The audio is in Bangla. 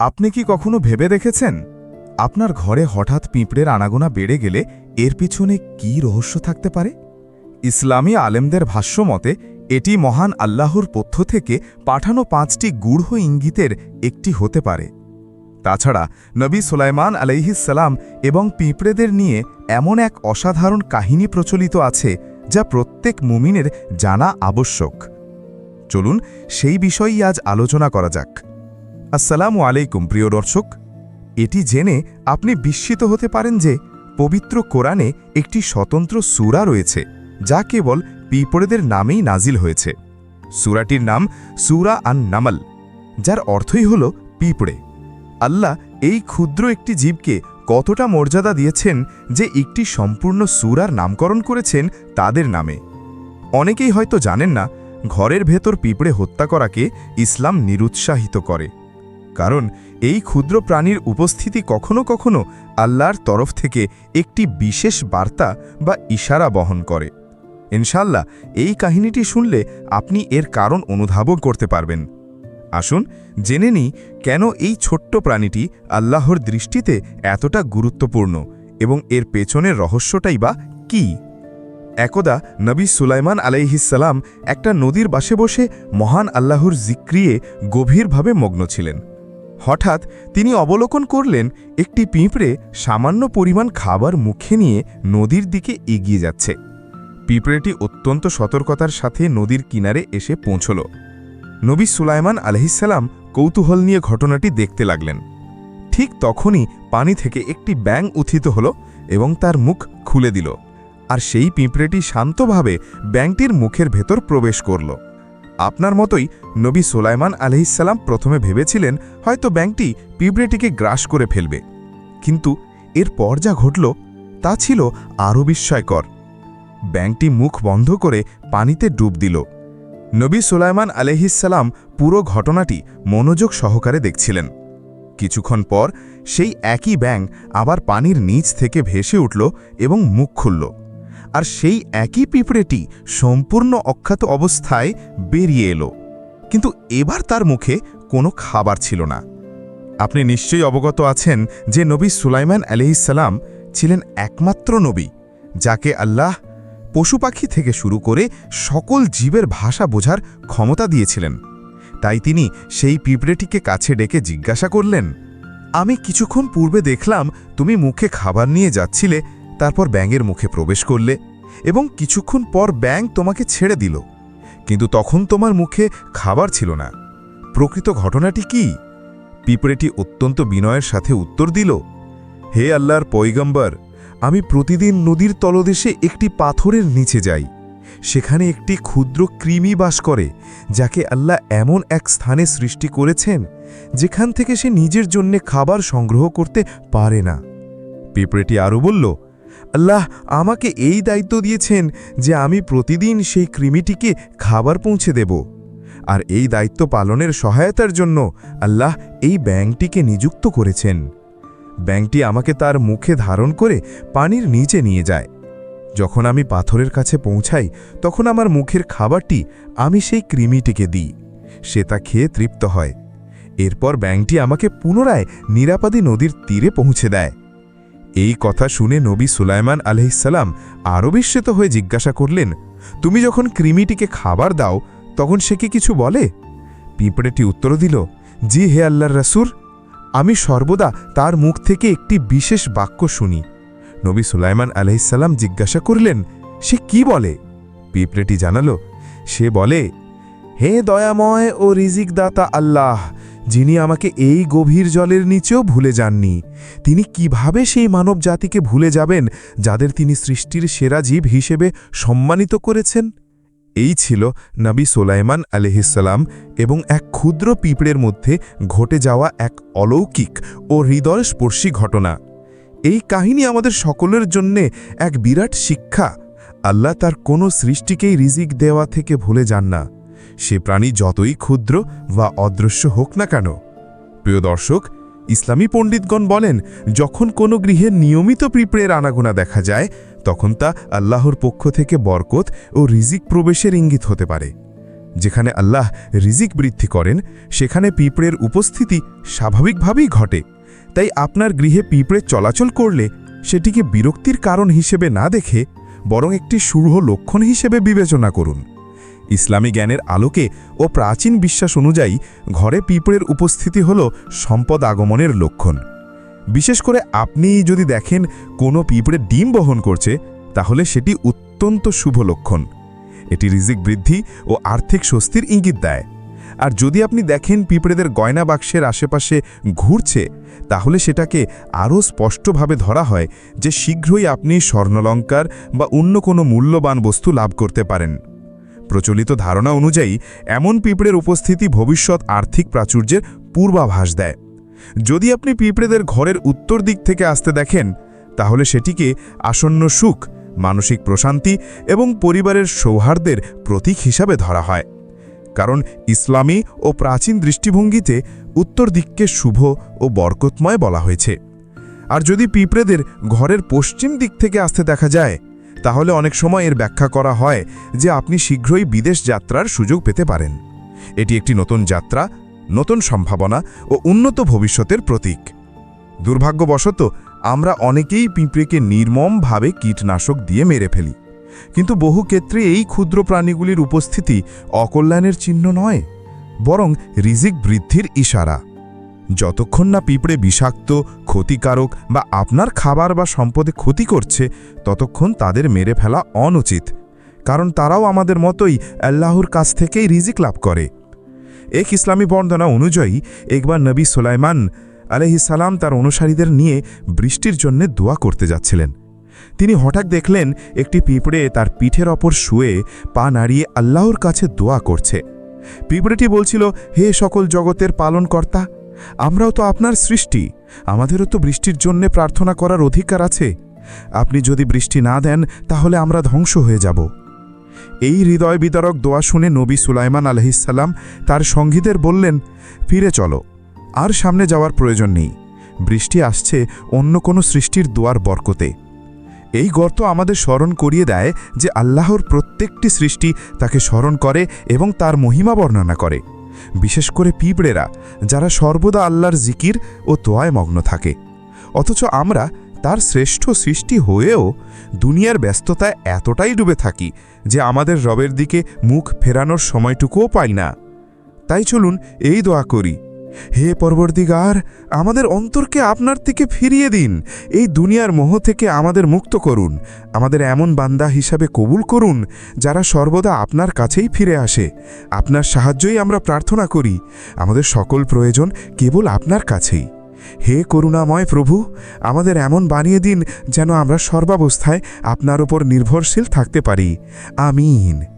আপনি কি কখনো ভেবে দেখেছেন? আপনার ঘরে হঠাৎ পিঁপড়ের আনাগোনা বেড়ে গেলে এর পিছনে কী রহস্য থাকতে পারে? ইসলামী আলেমদের ভাষ্য মতে এটি মহান আল্লাহর পথ্য থেকে পাঠানো পাঁচটি গূঢ় ইঙ্গিতের একটি হতে পারে। তাছাড়া, নবী সুলাইমান আলাইহিসাল্লাম এবং পিঁপড়েদের নিয়ে এমন এক অসাধারণ কাহিনী প্রচলিত আছে, যা প্রত্যেক মুমিনের জানা আবশ্যক। চলুন সেই বিষয়ই আজ আলোচনা করা যাক। আসসালামু আলাইকুম, প্রিয় দর্শক। এটি জেনে আপনি বিস্মিত হতে পারেন যে পবিত্র কোরআনে একটি স্বতন্ত্র সুরা রয়েছে, যা কেবল পিঁপড়েদের নামেই নাজিল হয়েছে। সুরাটির নাম সুরা আন নামাল যার অর্থই হল পিঁপড়ে। আল্লাহ এই ক্ষুদ্র একটি জীবকে কতটা মর্যাদা দিয়েছেন যে একটি সম্পূর্ণ সূরার নামকরণ করেছেন তাদের নামে। অনেকেই হয়তো জানেন না, ঘরের ভেতর পিঁপড়ে হত্যা করাকে ইসলাম নিরুৎসাহিত করে। কারণ এই ক্ষুদ্র প্রাণীর উপস্থিতি কখনো কখনো আল্লাহর তরফ থেকে একটি বিশেষ বার্তা বা ইশারা বহন করে। ইনশাল্লাহ এই কাহিনীটি শুনলে আপনি এর কারণ অনুধাবন করতে পারবেন। আসুন, জেনে নিই কেন এই ছোট্ট প্রাণীটি আল্লাহর দৃষ্টিতে এতটা গুরুত্বপূর্ণ এবং এর পেছনের রহস্যটাই বা কী? একদা নবী সুলাইমান আলাইহিসাল্লাম একটা নদীর বাসে বসে মহান আল্লাহর জিক্রিয়ে গভীরভাবে মগ্ন ছিলেন। হঠাৎ তিনি অবলোকন করলেন, একটি পিঁপড়ে সামান্য পরিমাণ খাবার মুখে নিয়ে নদীর দিকে এগিয়ে যাচ্ছে। পিঁপড়েটি অত্যন্ত সতর্কতার সাথে নদীর কিনারে এসে পৌঁছল। নবী সুলাইমান আলহিসাল্লাম কৌতূহল নিয়ে ঘটনাটি দেখতে লাগলেন। ঠিক তখনই পানি থেকে একটি ব্যাং উত্থিত হল এবং তার মুখ খুলে দিল। আর সেই পিঁপড়েটি শান্তভাবে ব্যাংটির মুখের ভেতর প্রবেশ করল। আপনার মতোই নবী সোলাইমান আলহিসাল্লাম প্রথমে ভেবেছিলেন হয়তো ব্যাংকটি পিঁপড়েটিকে গ্রাস করে ফেলবে। কিন্তু এরপর যা ঘটল, তা ছিল আরও বিস্ময়কর। ব্যাংকটি মুখ বন্ধ করে পানিতে ডুব দিল। নবী সুলাইমান আলহিসাল্লাম পুরো ঘটনাটি মনোযোগ সহকারে দেখছিলেন। কিছুক্ষণ পর সেই একই ব্যাং আবার পানির নিচ থেকে ভেসে উঠল এবং মুখ খুলল। আর সেই একই পিঁপড়েটি সম্পূর্ণ অখ্যাত অবস্থায় বেরিয়ে এলো। কিন্তু এবার তার মুখে কোনো খাবার ছিল না। আপনি নিশ্চয়ই অবগত আছেন যে নবী সুলাইমান আলহিসাল্লাম ছিলেন একমাত্র নবী, যাকে আল্লাহ পশু পাখি থেকে শুরু করে সকল জীবের ভাষা বোঝার ক্ষমতা দিয়েছিলেন। তাই তিনি সেই পিঁপড়েটিকে কাছে ডেকে জিজ্ঞাসা করলেন, আমি কিছুক্ষণ পূর্বে দেখলাম তুমি মুখে খাবার নিয়ে যাচ্ছিলে তারপর ব্যাঙের মুখে প্রবেশ করলে এবং কিছুক্ষণ পর ব্যাঙ তোমাকে ছেড়ে দিল। কিন্তু তখন তোমার মুখে খাবার ছিল না। প্রকৃত ঘটনাটি কি? পিঁপড়েটি অত্যন্ত বিনয়ের সাথে উত্তর দিল, হে আল্লাহর পৈগম্বর আমি প্রতিদিন নদীর তলদেশে একটি পাথরের নিচে যাই। সেখানে একটি ক্ষুদ্র কৃমি বাস করে, যাকে আল্লাহ এমন এক স্থানে সৃষ্টি করেছেন, যেখান থেকে সে নিজের জন্যে খাবার সংগ্রহ করতে পারে না। পিঁপড়েটি আরও বলল আল্লাহ আমাকে এই দায়িত্ব দিয়েছেন যে আমি প্রতিদিন সেই কৃমিটিকে খাবার পৌঁছে দেব। আর এই দায়িত্ব পালনের সহায়তার জন্য আল্লাহ এই ব্যাংকটিকে নিযুক্ত করেছেন। ব্যাংকটি আমাকে তার মুখে ধারণ করে পানির নিচে নিয়ে যায়। যখন আমি পাথরের কাছে পৌঁছাই, তখন আমার মুখের খাবারটি আমি সেই কৃমিটিকে দিই। সে তা খেয়ে তৃপ্ত হয়। এরপর ব্যাংকটি আমাকে পুনরায় নিরাপদে নদীর তীরে পৌঁছে দেয়। এই কথা শুনে নবী সুলাইমান আলহিসাল্লাম আরও বিস্মিত হয়ে জিজ্ঞাসা করলেন, তুমি যখন কৃমিটিকে খাবার দাও, তখন সে কি কিছু বলে? পিঁপড়েটি উত্তর দিল, জি হে আল্লাহর রাসুর আমি সর্বদা তার মুখ থেকে একটি বিশেষ বাক্য শুনি। নবী সুলাইমান আলহিসাল্লাম জিজ্ঞাসা করলেন, সে কি বলে? পিঁপড়েটি জানালো, সে বলে, হে দয়াময় ও রিজিক দাতা আল্লাহ যিনি আমাকে এই গভীর জলের নিচেও ভুলে যাননি। তিনি কীভাবে সেই মানব জাতিকে ভুলে যাবেন, যাদের তিনি সৃষ্টির সেরা জীব হিসেবে সম্মানিত করেছেন? এই ছিল নবী সোলাইমান আলহিসাল্লাম এবং এক ক্ষুদ্র পিঁপড়ের মধ্যে ঘটে যাওয়া এক অলৌকিক ও হৃদয়স্পর্শী ঘটনা। এই কাহিনী আমাদের সকলের জন্যে এক বিরাট শিক্ষা। আল্লাহ তার কোনো সৃষ্টিকেই রিজিক দেওয়া থেকে ভুলে যান না। সে প্রাণী যতই ক্ষুদ্র বা অদৃশ্য হোক না কেন। প্রিয় দর্শক, ইসলামী পণ্ডিতগণ বলেন, যখন কোনো গৃহে নিয়মিত পিঁপড়ের আনাগোনা দেখা যায়, তখন তা আল্লাহর পক্ষ থেকে বরকত ও রিজিক প্রবেশের ইঙ্গিত হতে পারে। যেখানে আল্লাহ রিজিক বৃদ্ধি করেন, সেখানে পিঁপড়ের উপস্থিতি স্বাভাবিকভাবেই ঘটে। তাই আপনার গৃহে পিঁপড়ে চলাচল করলে সেটিকে বিরক্তির কারণ হিসেবে না দেখে বরং একটি শুভ লক্ষণ হিসেবে বিবেচনা করুন। ইসলামী জ্ঞানের আলোকে ও প্রাচীন বিশ্বাস অনুযায়ী ঘরে পিঁপড়ের উপস্থিতি হল সম্পদ আগমনের লক্ষণ। বিশেষ করে আপনি যদি দেখেন কোনো পিঁপড়ে ডিম বহন করছে, তাহলে সেটি অত্যন্ত শুভ লক্ষণ। এটি রিজিক বৃদ্ধি ও আর্থিক স্বস্তির ইঙ্গিত দেয়। আর যদি আপনি দেখেন পিঁপড়েদের গয়না বাক্সের আশেপাশে ঘুরছে, তাহলে সেটাকে আরও স্পষ্টভাবে ধরা হয় যে শীঘ্রই আপনি স্বর্ণলঙ্কার বা অন্য কোনো মূল্যবান বস্তু লাভ করতে পারেন। প্রচলিত ধারণা অনুযায়ী, এমন পিঁপড়ের উপস্থিতি ভবিষ্যৎ আর্থিক প্রাচুর্যের পূর্বাভাস দেয়। যদি আপনি পিঁপড়েদের ঘরের উত্তর দিক থেকে আসতে দেখেন, তাহলে সেটিকে আসন্ন সুখ, মানসিক প্রশান্তি এবং পরিবারের সৌহার্দ্যের প্রতীক হিসাবে ধরা হয়। কারণ ইসলামী ও প্রাচীন দৃষ্টিভঙ্গিতে উত্তর দিককে শুভ ও বরকতময় বলা হয়েছে। আর যদি পিঁপড়েদের ঘরের পশ্চিম দিক থেকে আসতে দেখা যায় তাহলে অনেক সময় এর ব্যাখ্যা করা হয় যে আপনি শীঘ্রই বিদেশ যাত্রার সুযোগ পেতে পারেন। এটি একটি নতুন যাত্রা, নতুন সম্ভাবনা ও উন্নত ভবিষ্যতের প্রতীক। দুর্ভাগ্যবশত, আমরা অনেকেই পিঁপড়েকে নির্মমভাবে কীটনাশক দিয়ে মেরে ফেলি। কিন্তু বহু ক্ষেত্রে এই ক্ষুদ্র প্রাণীগুলির উপস্থিতি অকল্যাণের চিহ্ন নয়, বরং রিজিক বৃদ্ধির ইশারা। যতক্ষণ না পিঁপড়ে বিষাক্ত ক্ষতিকারক বা আপনার খাবার বা সম্পদে ক্ষতি করছে, ততক্ষণ তাদের মেরে ফেলা অনুচিত। কারণ তারাও আমাদের মতোই আল্লাহর কাছ থেকেই রিজিক লাভ করে। এক ইসলামী বর্ণনা অনুযায়ী, একবার নবী সোলাইমান আলহিসাল্লাম তার অনুসারীদের নিয়ে বৃষ্টির জন্যে দোয়া করতে যাচ্ছিলেন। তিনি হঠাৎ দেখলেন একটি পিঁপড়ে তার পিঠের ওপর শুয়ে পা নাড়িয়ে আল্লাহর কাছে দোয়া করছে। পিঁপড়েটি বলছিল, হে সকল জগতের পালনকর্তা আমরাও তো আপনার সৃষ্টি। আমাদেরও তো বৃষ্টির জন্যে প্রার্থনা করার অধিকার আছে। আপনি যদি বৃষ্টি না দেন, তাহলে আমরা ধ্বংস হয়ে যাব। এই হৃদয় বিতরক দোয়া শুনে নবী সুলাইমান আলহিসাল্লাম তার সঙ্গীদের বললেন, ফিরে চলো। আর সামনে যাওয়ার প্রয়োজন নেই। বৃষ্টি আসছে অন্য কোনো সৃষ্টির দোয়ার বরকতে। এই গর্ত আমাদের স্মরণ করিয়ে দেয় যে আল্লাহর প্রত্যেকটি সৃষ্টি তাকে স্মরণ করে এবং তার মহিমা বর্ণনা করে। বিশেষ করে পিঁপড়েরা, যারা সর্বদা আল্লাহর জিকির ও তোয়ায় মগ্ন থাকে। অথচ আমরা তার শ্রেষ্ঠ সৃষ্টি হয়েও দুনিয়ার ব্যস্ততায় এতটাই ডুবে থাকি যে আমাদের রবের দিকে মুখ ফেরানোর সময়টুকুও পাই না। তাই চলুন এই দোয়া করি। হে পরবর্তীগার, আমাদের অন্তরকে আপনার থেকে ফিরিয়ে দিন। এই দুনিয়ার মোহ থেকে আমাদের মুক্ত করুন। আমাদের এমন বান্দা হিসাবে কবুল করুন, যারা সর্বদা আপনার কাছেই ফিরে আসে। আপনার সাহায্যই আমরা প্রার্থনা করি। আমাদের সকল প্রয়োজন কেবল আপনার কাছেই। হে করুণাময় প্রভু, আমাদের এমন বানিয়ে দিন যেন আমরা সর্বাবস্থায় আপনার ওপর নির্ভরশীল থাকতে পারি। আমিন।